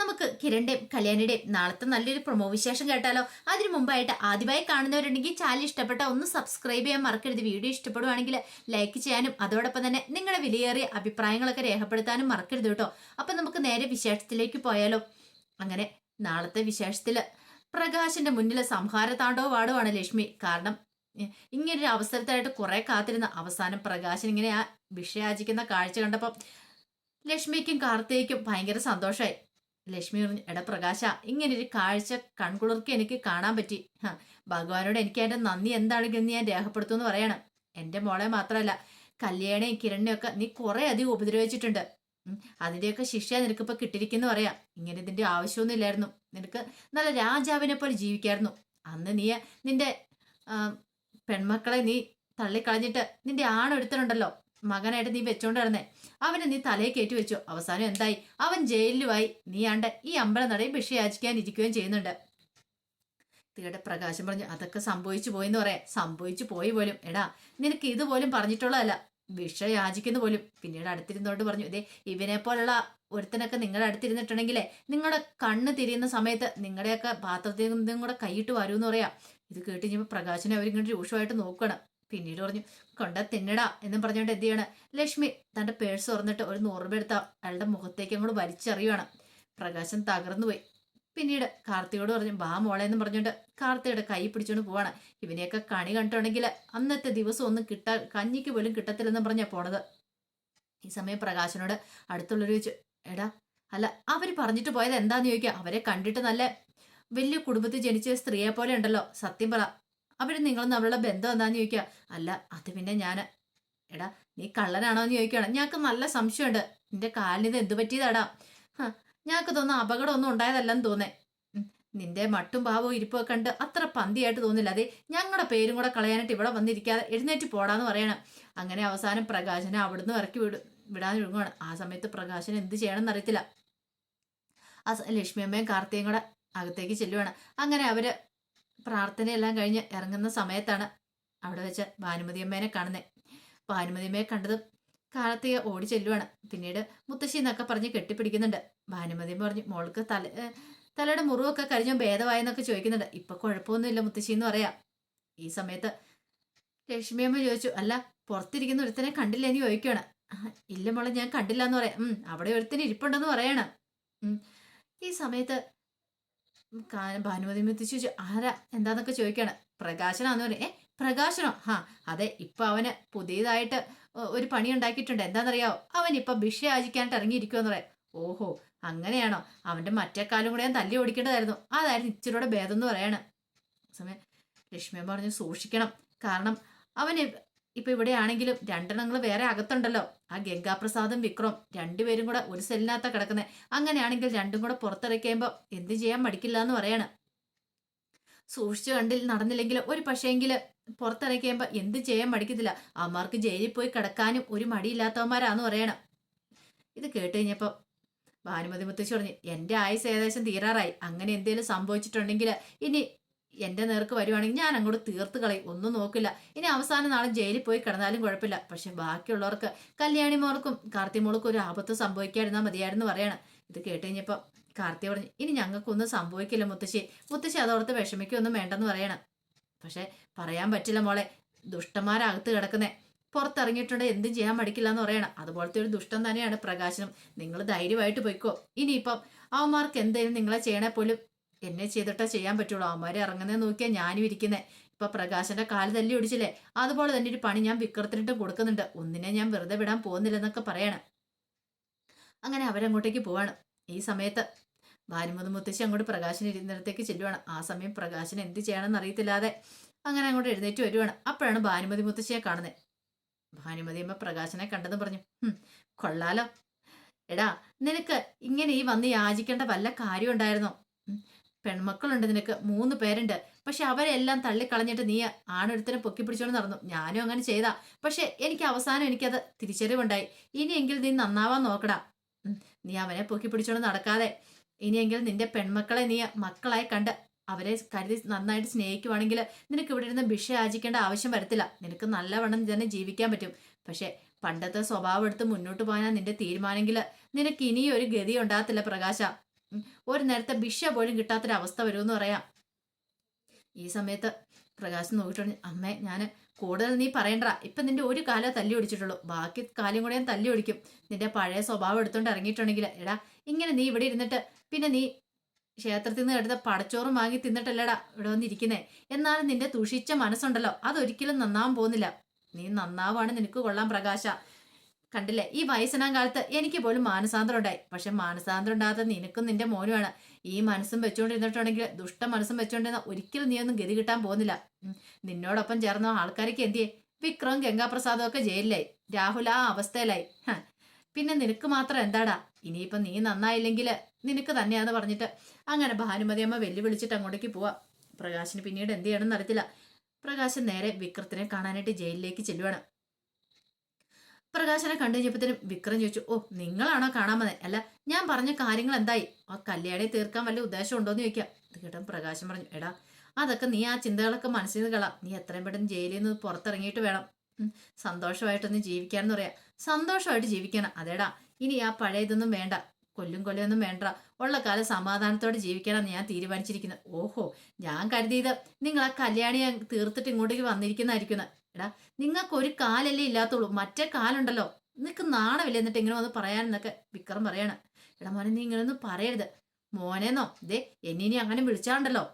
നമുക്ക് കിരണിന്റെയും കല്യാണിയുടെയും നാളത്തെ നല്ലൊരു പ്രൊമോ വിശേഷം കേട്ടാലോ? അതിനു മുമ്പായിട്ട് ആദ്യമായി കാണുന്നവരുണ്ടെങ്കിൽ ചാനൽ ഇഷ്ടപ്പെട്ട ഒന്ന് സബ്സ്ക്രൈബ് ചെയ്യാൻ മറക്കരുത്. വീഡിയോ ഇഷ്ടപ്പെടുവാണെങ്കിൽ ലൈക്ക് ചെയ്യാനും അതോടൊപ്പം തന്നെ നിങ്ങളുടെ വിലയേറിയ അഭിപ്രായങ്ങളൊക്കെ രേഖപ്പെടുത്താനും മറക്കരുത് കേട്ടോ. അപ്പൊ നമുക്ക് നേരെ വിശേഷത്തിലേക്ക് പോയാലോ? അങ്ങനെ നാളത്തെ വിശേഷത്തിൽ പ്രകാശിന്റെ മുന്നിൽ സംഹാര പാടുവാണ് ലക്ഷ്മി. കാരണം ഇങ്ങനൊരു അവസരത്തായിട്ട് കുറെ കാത്തിരുന്ന അവസാനം പ്രകാശൻ ഇങ്ങനെ ആ വിഷയാചിക്കുന്ന കാഴ്ച കണ്ടപ്പോൾ ലക്ഷ്മിക്കും കാർത്തികയ്ക്കും ഭയങ്കര സന്തോഷമായി ലക്ഷ്മി പറഞ്ഞു എടാ പ്രകാശ ഇങ്ങനൊരു കാഴ്ച കൺകുളിർക്ക് എനിക്ക് കാണാൻ പറ്റി. ഭഗവാനോട് എനിക്ക് എന്റെ നന്ദി എന്താണെന്ന് ഞാൻ രേഖപ്പെടുത്തുമെന്ന് പറയണം. എന്റെ മോളെ മാത്രമല്ല കല്യാണയും കിരണിയൊക്കെ നീ കുറേ അധികം ഉപദ്രവിച്ചിട്ടുണ്ട് അതിന്റെയൊക്കെ ശിക്ഷ നിനക്കിപ്പോൾ കിട്ടിയിരിക്കുന്നു പറയാം. ഇങ്ങനെ ഇതിന്റെ ആവശ്യമൊന്നും ഇല്ലായിരുന്നു. നിനക്ക് നല്ല രാജാവിനെ പോലെ ജീവിക്കായിരുന്നു. അന്ന് നീ നിന്റെ പെൺമക്കളെ നീ തള്ളിക്കളഞ്ഞിട്ട് നിന്റെ ആണൊരുത്തനുണ്ടല്ലോ. മകനായിട്ട് നീ വെച്ചോണ്ട് അവനെ നീ തലയെ കയറ്റി വെച്ചു. അവസാനം എന്തായി? അവൻ ജയിലിലുമായി. നീ ആണ്ട് ഈ അമ്പലനടയും ഭിക്ഷ യാചിക്കാൻ ഇരിക്കുകയും ചെയ്യുന്നുണ്ട്. തീയുടെ പ്രകാശം പറഞ്ഞു അതൊക്കെ സംഭവിച്ചു പോയെന്ന് പറയാം. സംഭവിച്ചു പോയി പോലും. എടാ നിനക്ക് ഇതുപോലും പറഞ്ഞിട്ടുള്ളതല്ല. ഭിക്ഷ യാചിക്കുന്ന പോലും. പിന്നീട് അടുത്തിരുന്നോണ്ട് പറഞ്ഞു ഇതേ ഇവനെ പോലുള്ള ഒരുത്തനൊക്കെ നിങ്ങളുടെ അടുത്തിരുന്നിട്ടുണ്ടെങ്കിലേ നിങ്ങളുടെ കണ്ണ് തിരിയുന്ന സമയത്ത് നിങ്ങളുടെയൊക്കെ പാത്രത്തിൽ നിന്നും കൂടെ കൈയിട്ട് വരുമെന്ന് പറയാം. ഇത് കേട്ട് കഴിഞ്ഞപ്പോൾ പ്രകാശനെ അവരിങ്ങനെ രൂക്ഷമായിട്ട് നോക്കണം പിന്നീട് പറഞ്ഞു കൊണ്ട തിന്നടാ എന്നും പറഞ്ഞുകൊണ്ട് എന്ത് ചെയ്യണം? ലക്ഷ്മി തന്റെ പേഴ്സ് തുറന്നിട്ട് ഒരു നൂറ് രൂപ അയാളുടെ മുഖത്തേക്ക് അങ്ങോട്ട് വലിച്ചെറിയുവാണ്. പ്രകാശൻ തകർന്നു പോയി. പിന്നീട് കാർത്തിയോട് പറഞ്ഞു ബാ മോളെ എന്ന് പറഞ്ഞുകൊണ്ട് കാർത്തിയുടെ കൈ പിടിച്ചുകൊണ്ട് പോവാണ്. ഇവനെയൊക്കെ കണി കണ്ടിട്ടുണ്ടെങ്കിൽ അന്നത്തെ ദിവസം ഒന്നും കിട്ട കഞ്ഞിക്ക് പോലും കിട്ടത്തില്ലെന്ന് പറഞ്ഞാ പോണത്. ഈ സമയം പ്രകാശനോട് അടുത്തുള്ളവർ ചോദിച്ചു എടാ അല്ല അവർ പറഞ്ഞിട്ട് പോയത് എന്താന്ന് ചോദിക്കുക അവരെ കണ്ടിട്ട് നല്ല വലിയ കുടുംബത്തിൽ ജനിച്ച സ്ത്രീയെ പോലെ ഉണ്ടല്ലോ. സത്യം പറ. അവർ നിങ്ങൾ തമ്മിലുള്ള ബന്ധം എന്താന്ന് ചോദിക്കുക അല്ല അത് പിന്നെ ഞാൻ എടാ നീ കള്ളനാണോ എന്ന് ചോദിക്കുകയാണ് ഞങ്ങൾക്ക് നല്ല സംശയമുണ്ട്. നിന്റെ കാലിന് ഇത് എന്ത് പറ്റിയതാടാ? ഞങ്ങൾക്ക് തോന്നുന്നു അപകടമൊന്നും ഉണ്ടായതല്ലെന്ന് തോന്നേ. നിന്റെ മട്ടും ഭാവവും ഇരിപ്പൊക്കെ കണ്ട് അത്ര പന്തിയായിട്ട് തോന്നില്ല. അതെ ഞങ്ങളുടെ പേരും കൂടെ കളയാനായിട്ട് ഇവിടെ വന്നിരിക്കാതെ എഴുന്നേറ്റ് പോടാന്ന് പറയണം. അങ്ങനെ അവസാനം പ്രകാശനെ അവിടുന്ന് ഇറക്കി വിടും വിടാൻ ഒഴുങ്ങുവാണ് ആ സമയത്ത് പ്രകാശൻ എന്ത് ചെയ്യണമെന്ന് അറിയത്തില്ല. ആ ലക്ഷ്മിയമ്മയും കാർത്തിയും കൂടെ അകത്തേക്ക് ചെല്ലുവാണ്. അങ്ങനെ അവർ പ്രാർത്ഥനയെല്ലാം കഴിഞ്ഞ് ഇറങ്ങുന്ന സമയത്താണ് അവിടെ വെച്ച് ഭാനുമതി അമ്മേനെ കാണുന്നത് ഭാനുമതി അമ്മയെ കണ്ടതും കാർത്തിക ഓടി ചെല്ലുവാണ്. പിന്നീട് മുത്തശ്ശി എന്നൊക്കെ പറഞ്ഞ് കെട്ടിപ്പിടിക്കുന്നുണ്ട്. ഭാനുമതി അമ്മ പറഞ്ഞു മോൾക്ക് തല തലയുടെ മുറിവൊക്കെ കരിഞ്ഞ ഭേദമായെന്നൊക്കെ ചോദിക്കുന്നുണ്ട്. ഇപ്പൊ കുഴപ്പമൊന്നുമില്ല മുത്തശ്ശി എന്ന് പറയാം. ഈ സമയത്ത് ലക്ഷ്മിയമ്മ ചോദിച്ചു അല്ല പുറത്തിരിക്കുന്ന ഒരുത്തനെ കണ്ടില്ല? എന്ന് ചോദിക്കുകയാണ് ഇല്ല മോളെ ഞാൻ കണ്ടില്ല എന്ന് പറയാം അവിടെ ഒരുത്തിന് ഇരിപ്പുണ്ടെന്ന് പറയണം. ഈ സമയത്ത് ഭാനുമതി ചോദിച്ചു ആരാ? എന്താന്നൊക്കെ ചോദിക്കാണ്. പ്രകാശനാന്ന് പറയും ഏ പ്രകാശനോ? ഹാ അതെ ഇപ്പൊ അവന് പുതിയതായിട്ട് ഒരു പണി ഉണ്ടാക്കിയിട്ടുണ്ട്. എന്താണെന്നറിയാവോ അവൻ ഇപ്പൊ ഭിക്ഷ യാചിക്കാനായിട്ട് ഇറങ്ങിയിരിക്കുമെന്ന് പറയാം. ഓഹോ അങ്ങനെയാണോ? അവന്റെ മറ്റേ കാലം കൂടെ ഞാൻ തല്ലി ഓടിക്കേണ്ടതായിരുന്നു. അതായിരുന്നു ഇച്ചിരൂടെ ഭേദം എന്ന് പറയാണ്. സമയം. ലക്ഷ്മിയമ്മ പറഞ്ഞു സൂക്ഷിക്കണം. കാരണം അവന് ഇപ്പൊ ഇവിടെ ആണെങ്കിലും രണ്ടെണ്ണങ്ങൾ വേറെ അകത്തുണ്ടല്ലോ. ആ ഗംഗാപ്രസാദും വിക്രം രണ്ടുപേരും കൂടെ ഒരു സെല്ലിനകത്താ കിടക്കുന്നത് അങ്ങനെയാണെങ്കിൽ രണ്ടും കൂടെ പുറത്തിറക്കിയുമ്പോൾ എന്ത് ചെയ്യാൻ മടിക്കില്ല എന്ന് പറയാണ്. സൂക്ഷിച്ചു കണ്ടിൽ നടന്നില്ലെങ്കിൽ ഒരു പക്ഷേങ്കിൽ പുറത്തിറക്കിയുമ്പോൾ എന്ത് ചെയ്യാൻ മടിക്കത്തില്ല. അമ്മമാർക്ക് ജയിലിൽ പോയി കിടക്കാനും ഒരു മടിയില്ലാത്തവന്മാരാന്ന് പറയണം. ഇത് കേട്ട് കഴിഞ്ഞപ്പോൾ ഭാനുമതി മുത്തശ്ശി പറഞ്ഞു എന്റെ ആയുസ് ഏകദേശം തീരാറായി. അങ്ങനെ എന്തെങ്കിലും സംഭവിച്ചിട്ടുണ്ടെങ്കിൽ ഇനി എന്റെ നേർക്ക് വരുവാണെങ്കിൽ ഞാൻ അങ്ങോട്ട് തീർത്ത് കളയും. ഒന്നും നോക്കില്ല. ഇനി അവസാന നാളെ ജയിലിൽ പോയി കിടന്നാലും കുഴപ്പമില്ല. പക്ഷെ ബാക്കിയുള്ളവർക്ക് കല്യാണിമോൾക്കും കാർത്തിമോൾക്കും ഒരു ആപത്ത് സംഭവിക്കാതിരുന്നാൽ മതിയായിരുന്നു പറയണം. ഇത് കേട്ട് കാർത്തി പറഞ്ഞു ഇനി ഞങ്ങൾക്കൊന്നും സംഭവിക്കില്ല മുത്തശ്ശി. മുത്തശ്ശി അതോർത്ത് വിഷമിക്കൊന്നും വേണ്ടെന്ന് പറയണം. പക്ഷെ പറയാൻ പറ്റില്ല മോളെ. ദുഷ്ടന്മാരകത്ത് കിടക്കുന്നേ. പുറത്തിറങ്ങിയിട്ടുണ്ട്. എന്തും ചെയ്യാൻ മടിക്കില്ല എന്ന് പറയണം. അതുപോലത്തെ ഒരു ദുഷ്ടം തന്നെയാണ് പ്രകാശനം. നിങ്ങൾ ധൈര്യമായിട്ട് പോയിക്കോ. ഇനിയിപ്പം അവന്മാർക്ക് എന്തെങ്കിലും നിങ്ങളെ ചെയ്യണേ പോലും എന്നെ ചെയ്തിട്ടാ ചെയ്യാൻ പറ്റുള്ളൂ. അവന്മാരെ ഇറങ്ങുന്നത് നോക്കിയാൽ ഞാനും ഇരിക്കുന്നേ. ഇപ്പൊ പ്രകാശന്റെ കാൽ തല്ലി ഒടിച്ചില്ലേ? അതുപോലെ തന്നെ ഒരു പണി ഞാൻ വിക്രത്തിനിട്ട് കൊടുക്കുന്നുണ്ട്. ഒന്നിനെ ഞാൻ വെറുതെ വിടാൻ പോകുന്നില്ലെന്നൊക്കെ പറയണം. അങ്ങനെ അവരങ്ങോട്ടേക്ക് പോവാണ്. ഈ സമയത്ത് ഭാനുമതി മുത്തശ്ശി അങ്ങോട്ട് പ്രകാശൻ ഇരുന്നിടത്തേക്ക് ചെല്ലുവാണ്. ആ സമയം പ്രകാശൻ എന്ത് ചെയ്യണമെന്ന് അറിയത്തില്ലാതെ അങ്ങനെ അങ്ങോട്ട് എഴുന്നേറ്റ് വരുവാണ്. അപ്പോഴാണ് ഭാനുമതി മുത്തശ്ശിയെ കാണുന്നത് ഭാനുമതി അമ്മ പ്രകാശനെ കണ്ടെന്ന് പറഞ്ഞു. കൊള്ളാലോ. എടാ നിനക്ക് ഇങ്ങനെ ഈ വന്ന് യാചിക്കേണ്ട വല്ല കാര്യം ഉണ്ടായിരുന്നോ പെൺമക്കളുണ്ട് നിനക്ക് മൂന്ന് പേരുണ്ട്. പക്ഷെ അവരെല്ലാം തള്ളിക്കളഞ്ഞിട്ട് നീ ആണൊരുത്തനെ പൊക്കി പിടിച്ചോണ്ട് നടന്നു. ഞാനും അങ്ങനെ ചെയ്താ. പക്ഷെ എനിക്ക് അവസാനം എനിക്കത് തിരിച്ചറിവുണ്ടായി. ഇനിയെങ്കിൽ നീ നന്നാവാൻ നോക്കടാ. നീ അവനെ പൊക്കി പിടിച്ചോണ്ട് നടക്കാതെ. ഇനിയെങ്കിൽ നിന്റെ പെൺമക്കളെ നീ മക്കളായി കണ്ട് അവരെ കരുതി നന്നായിട്ട് സ്നേഹിക്കുവാണെങ്കിൽ നിനക്ക് ഇവിടെ ഇരുന്ന് ഭിക്ഷ യാചിക്കേണ്ട ആവശ്യം വരത്തില്ല. നിനക്ക് നല്ലവണ്ണം തന്നെ ജീവിക്കാൻ പറ്റും. പക്ഷെ പണ്ടത്തെ സ്വഭാവം എടുത്ത് മുന്നോട്ട് പോകാനാ നിന്റെ തീരുമാനമെങ്കിൽ നിനക്ക് ഇനിയും ഒരു ഗതി ഉണ്ടാകത്തില്ല പ്രകാശ. ഒരു നേരത്തെ ഭിക്ഷ പോലും കിട്ടാത്തൊരവസ്ഥ വരുമെന്ന് പറയാം. ഈ സമയത്ത് പ്രകാശം നോക്കിയിട്ടുണ്ട് അമ്മേ ഞാൻ കൂടുതൽ നീ പറയണ്ട. ഇപ്പം നിന്റെ ഒരു കാലം തല്ലി ഒടിച്ചിട്ടുള്ളൂ. ബാക്കി കാലം കൂടെ ഞാൻ തല്ലി ഒടിക്കും. നിന്റെ പഴയ സ്വഭാവം എടുത്തുകൊണ്ട് ഇറങ്ങിയിട്ടുണ്ടെങ്കിൽ എടാ ഇങ്ങനെ നീ ഇവിടെ ഇരുന്നിട്ട് പിന്നെ നീ ക്ഷേത്രത്തിൽ നിന്ന് എടുത്ത പടച്ചോറും വാങ്ങി തിന്നിട്ടല്ലടാ ഇവിടെ വന്നിരിക്കുന്നേ? എന്നാലും നിന്റെ തുഷിച്ച മനസ്സുണ്ടല്ലോ. അതൊരിക്കലും നന്നാവാൻ പോകുന്നില്ല. നീ നന്നാവാണ് നിനക്ക് കൊള്ളാം പ്രകാശ. കണ്ടില്ലേ? ഈ വയസ്സനാം കാലത്ത് എനിക്ക് പോലും മാനസാന്തരം ഉണ്ടായി. പക്ഷെ മാനസാന്തരം ഉണ്ടാകാത്ത നിനക്കും നിന്റെ മോനുമാണ്. ഈ മനസ്സും വെച്ചുകൊണ്ടിരുന്നിട്ടുണ്ടെങ്കിൽ ദുഷ്ട മനസ്സും വെച്ചുകൊണ്ടിരുന്ന ഒരിക്കലും നീ ഒന്നും ഗതി കിട്ടാൻ പോകുന്നില്ല. നിന്നോടൊപ്പം ചേർന്ന ആൾക്കാർക്ക് എന്തിയെ? വിക്രം ഗംഗാപ്രസാദും ഒക്കെ ജയിലിലായി. രാഹുൽ ആ അവസ്ഥയിലായി. പിന്നെ നിനക്ക് മാത്രം എന്താടാ? ഇനിയിപ്പം നീ നന്നായില്ലെങ്കിൽ നിനക്ക് തന്നെയാന്ന് പറഞ്ഞിട്ട് അങ്ങനെ ഭാനുമതി അമ്മ വെല്ലുവിളിച്ചിട്ട് അങ്ങോട്ടേക്ക് പോവാ. പ്രകാശിന് പിന്നീട് എന്ത് ചെയ്യണമെന്ന് അറിയത്തില്ല. പ്രകാശൻ നേരെ വിക്രത്തിനെ കാണാനായിട്ട് ജയിലിലേക്ക് ചെല്ലുവാണ്. പ്രകാശനെ കണ്ടു കഴിഞ്ഞപ്പോഴത്തേനും വിക്രം ചോദിച്ചു ഓ നിങ്ങളാണോ കാണാൻ വന്നത് അല്ല ഞാൻ പറഞ്ഞ കാര്യങ്ങൾ എന്തായി? ആ കല്യാണി തീർക്കാൻ വല്ല ഉദ്ദേശം ഉണ്ടോന്ന് ചോദിക്കാം. ഇത് കേട്ടോ പ്രകാശൻ പറഞ്ഞു എടാ അതൊക്കെ നീ ആ ചിന്തകളൊക്കെ മനസ്സിൽ നിന്ന് കളാം. നീ എത്രയും പെട്ടെന്ന് ജയിലിൽ നിന്ന് പുറത്തിറങ്ങിയിട്ട് വേണം. സന്തോഷമായിട്ടൊന്ന് ജീവിക്കാന്ന് പറയാം. സന്തോഷമായിട്ട് ജീവിക്കണം. അതേടാ ഇനി ആ പഴയ പഴയതൊന്നും വേണ്ട. കൊല്ലും കൊല്ലൊന്നും വേണ്ട ഉള്ള കാലം സമാധാനത്തോടെ ജീവിക്കണം ഞാൻ തീരുമാനിച്ചിരിക്കുന്നത് ഓഹോ ഞാൻ കരുതിയത് നിങ്ങൾ ആ കല്യാണി തീർത്തിട്ട് ഇങ്ങോട്ടേക്ക് വന്നിരിക്കുന്നതായിരിക്കുന്നത് എടാ നിങ്ങൾക്ക് ഒരു കാലല്ലേ ഇല്ലാത്തുള്ളൂ. മറ്റേ കാലുണ്ടല്ലോ. നിനക്ക് നാണമില്ല എന്നിട്ട് ഇങ്ങനെ വന്ന് പറയാനെന്നൊക്കെ വിക്രം പറയാണ്. എടാ മോനെ നീ ഇങ്ങനെ ഒന്നും പറയരുത്. മോനെന്നോ ദേ എന്നെ ഇനി അങ്ങനെ വിളിച്ചാണ്ടല്ലോ.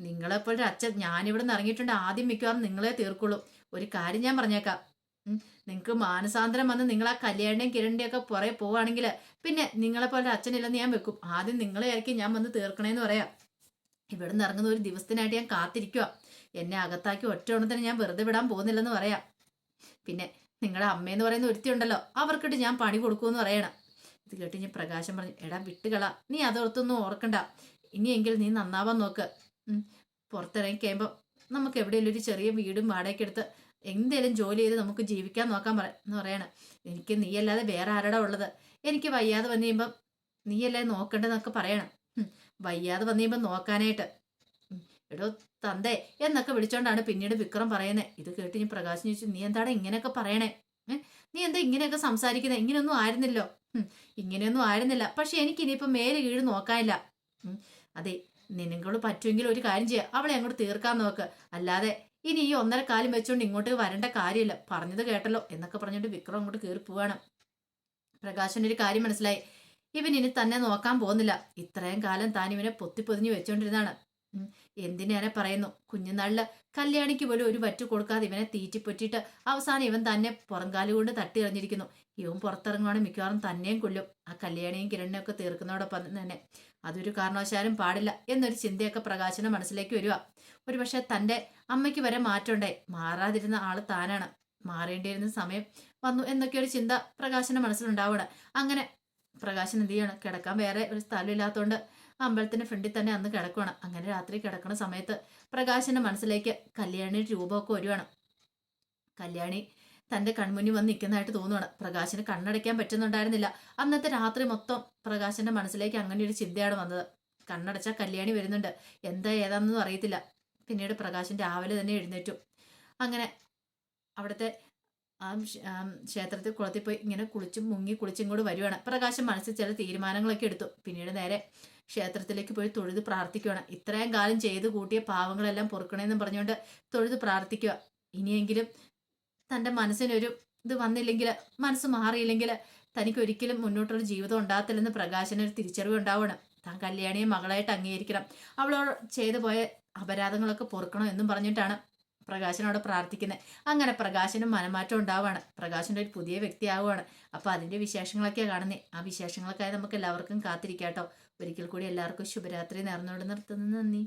നിങ്ങളെപ്പോഴും അച്ഛൻ ഞാനിവിടെ നിന്ന് ഇറങ്ങിയിട്ടുണ്ട്. ആദ്യം മിക്കവാറും നിങ്ങളെ തീർക്കുള്ളൂ. ഒരു കാര്യം ഞാൻ പറഞ്ഞേക്കാം. നിങ്ങൾക്ക് മാനസാന്തരം വന്ന് നിങ്ങൾ ആ കല്യാണിന്റെയും കിരണിന്റെയും ഒക്കെ പുറകെ പോവുകയാണെങ്കിൽ പിന്നെ നിങ്ങളെപ്പോലെ അച്ഛനില്ലെന്ന് ഞാൻ വെക്കും. ആദ്യം നിങ്ങളെ ആയിരിക്കും ഞാൻ വന്ന് തീർക്കണേന്ന് പറയാം. ഇവിടെ നിന്ന് ഇറങ്ങുന്ന ഒരു ദിവസത്തിനായിട്ട് ഞാൻ കാത്തിരിക്കുക എന്നെ അകത്താക്കി ഒറ്റ ഓണത്തിന് ഞാൻ വെറുതെ വിടാൻ പോകുന്നില്ലെന്ന് പറയാം. പിന്നെ നിങ്ങളുടെ അമ്മയെന്ന് പറയുന്ന ഒരുത്തി ഉണ്ടല്ലോ അവർക്കിട്ട് ഞാൻ പണി കൊടുക്കുമെന്ന് പറയണം. ഇത് കേട്ട് ഞാൻ പ്രകാശം പറഞ്ഞു എടാ വിട്ടുകള നീ അതോർത്തൊന്നും ഓർക്കണ്ട. ഇനിയെങ്കിൽ നീ നന്നാവാൻ നോക്ക്. പുറത്തിറങ്ങി കഴിയുമ്പോൾ നമുക്ക് എവിടെയെങ്കിലും ഒരു ചെറിയ വീടും വാടകയ്ക്ക് എടുത്ത് എന്തേലും ജോലി ചെയ്ത് നമുക്ക് ജീവിക്കാൻ നോക്കാൻ പറ എന്ന് പറയണം. എനിക്ക് നീയല്ലാതെ വേറെ ആരുടെ ഉള്ളത്? എനിക്ക് വയ്യാതെ വന്നു കഴിയുമ്പം നീയല്ലേ നോക്കണ്ടെന്നൊക്കെ പറയണം. വയ്യാതെ വന്നു കഴിയുമ്പോൾ നോക്കാനായിട്ട്. എടോ തന്തേ എന്നൊക്കെ വിളിച്ചോണ്ടാണ് പിന്നീട് വിക്രം പറയുന്നത് ഇത് കേട്ട് ഞാൻ പ്രകാശം ചോദിച്ചു നീ എന്താണ് ഇങ്ങനെയൊക്കെ പറയണേ? നീ എന്താ ഇങ്ങനെയൊക്കെ സംസാരിക്കുന്നത് ഇങ്ങനെയൊന്നും ആയിരുന്നില്ലോ. ഇങ്ങനെയൊന്നും ആയിരുന്നില്ല. പക്ഷെ എനിക്ക് ഇനിയിപ്പോൾ മേലെ കീഴ് നോക്കാനില്ല. അതെ നിനങ്ങൾ പറ്റുമെങ്കിൽ ഒരു കാര്യം ചെയ്യാം. അവളെ അങ്ങോട്ട് തീർക്കാൻ നോക്ക്. അല്ലാതെ ഇനി ഈ ഒന്നര കാലം വെച്ചുകൊണ്ട് ഇങ്ങോട്ട് വരേണ്ട കാര്യമില്ല. പറഞ്ഞത് കേട്ടല്ലോ എന്നൊക്കെ പറഞ്ഞിട്ട് വിക്രം അങ്ങോട്ട് കയറി പോവാണ്. പ്രകാശന്റെ ഒരു കാര്യം മനസ്സിലായി. ഇവൻ ഇനി തന്നെ നോക്കാൻ പോകുന്നില്ല. ഇത്രയും കാലം താൻ ഇവനെ പൊത്തിപ്പൊതിഞ്ഞ് വെച്ചോണ്ടിരുന്നാണ് ഉം. എന്തിനേറെ പറയുന്നു? കുഞ്ഞുനാളിൽ കല്യാണിക്ക് പോലും ഒരു വറ്റു കൊടുക്കാതെ ഇവനെ തീറ്റിപ്പൊറ്റിയിട്ട് അവസാനം ഇവൻ തന്നെ പുറംകാലു കൊണ്ട് തട്ടി എറിഞ്ഞിരിക്കുന്നു. ഇവൻ പുറത്തിറങ്ങുവാണ് മിക്കവാറും തന്നെയും കൊല്ലും. ആ കല്യാണിയും കിരണിനെയും ഒക്കെ തീർക്കുന്നതോടൊപ്പം തന്നെ. അതൊരു കാരണവശാലും പാടില്ല എന്നൊരു ചിന്തയൊക്കെ പ്രകാശന മനസ്സിലേക്ക് വരിക ഒരു പക്ഷെ തന്റെ അമ്മയ്ക്ക് വരെ മാറ്റമുണ്ടായി. മാറാതിരുന്ന ആൾ താനാണ്. മാറേണ്ടിയിരുന്ന സമയം വന്നു എന്നൊക്കെ ഒരു ചിന്ത പ്രകാശന മനസ്സിലുണ്ടാവണം അങ്ങനെ പ്രകാശൻ എന്ത് ചെയ്യണം? കിടക്കാൻ വേറെ ഒരു സ്ഥലമില്ലാത്തതുകൊണ്ട് അമ്പലത്തിന്റെ ഫ്രണ്ടിൽ തന്നെ അന്ന് കിടക്കുകയാണ് അങ്ങനെ രാത്രി കിടക്കുന്ന സമയത്ത് പ്രകാശന്റെ മനസ്സിലേക്ക് കല്യാണി രൂപമൊക്കെ വരുവാണ്. കല്യാണി തന്റെ കൺമുന്നിൽ വന്ന് നിൽക്കുന്നതായിട്ട് തോന്നുവാണ്. പ്രകാശിന് കണ്ണടയ്ക്കാൻ പറ്റുന്നുണ്ടായിരുന്നില്ല. അന്നത്തെ രാത്രി മൊത്തം പ്രകാശന്റെ മനസ്സിലേക്ക് അങ്ങനെ ഒരു ചിന്തയാണ് വന്നത്. കണ്ണടച്ച കല്യാണി വരുന്നുണ്ട്. എന്താ ഏതാണെന്നൊന്നും അറിയത്തില്ല. പിന്നീട് പ്രകാശൻ രാവിലെ തന്നെ എഴുന്നേറ്റു. അങ്ങനെ അവിടുത്തെ ആ ക്ഷ- ആ ക്ഷേത്രത്തിൽ കുളത്തിൽ പോയി ഇങ്ങനെ കുളിച്ചും മുങ്ങി കുളിച്ചും കൂടെ വരുവാണ്. പ്രകാശം മനസ്സിൽ ചില തീരുമാനങ്ങളൊക്കെ എടുത്തു. പിന്നീട് നേരെ ക്ഷേത്രത്തിലേക്ക് പോയി തൊഴുത് പ്രാർത്ഥിക്കുകയാണ് ഇത്രയും കാലം ചെയ്തു കൂട്ടിയ പാവങ്ങളെല്ലാം പൊറുക്കണമെന്ന് പറഞ്ഞുകൊണ്ട് തൊഴുത് പ്രാർത്ഥിക്കുക ഇനിയെങ്കിലും തന്റെ മനസ്സിനൊരു ഇത് വന്നില്ലെങ്കിൽ മനസ്സ് മാറിയില്ലെങ്കിൽ തനിക്ക് ഒരിക്കലും മുന്നോട്ടൊരു ജീവിതം ഉണ്ടാകത്തില്ലെന്ന് പ്രകാശന് ഒരു തിരിച്ചറിവ് ഉണ്ടാവണം. താൻ കല്യാണിയെ മകളായിട്ട് അംഗീകരിക്കണം. അവളോട് ചെയ്തു പോയ അപരാധങ്ങളൊക്കെ പൊറുക്കണം എന്നും പറഞ്ഞിട്ടാണ് പ്രകാശനോട് പ്രാർത്ഥിക്കുന്നത് അങ്ങനെ പ്രകാശനും മനമാറ്റം ഉണ്ടാവുകയാണ് പ്രകാശന്റെ ഒരു പുതിയ വ്യക്തിയാവുകയാണ് അപ്പോൾ അതിന്റെ വിശേഷങ്ങളൊക്കെയാണ് കാണുന്നത് ആ വിശേഷങ്ങൾക്കായി നമുക്ക് എല്ലാവർക്കും കാത്തിരിക്കാം കേട്ടോ ഒരിക്കൽ കൂടി എല്ലാവർക്കും ശുഭരാത്രി നേർന്നുകൊണ്ട് നിർത്തുന്നു. നന്ദി.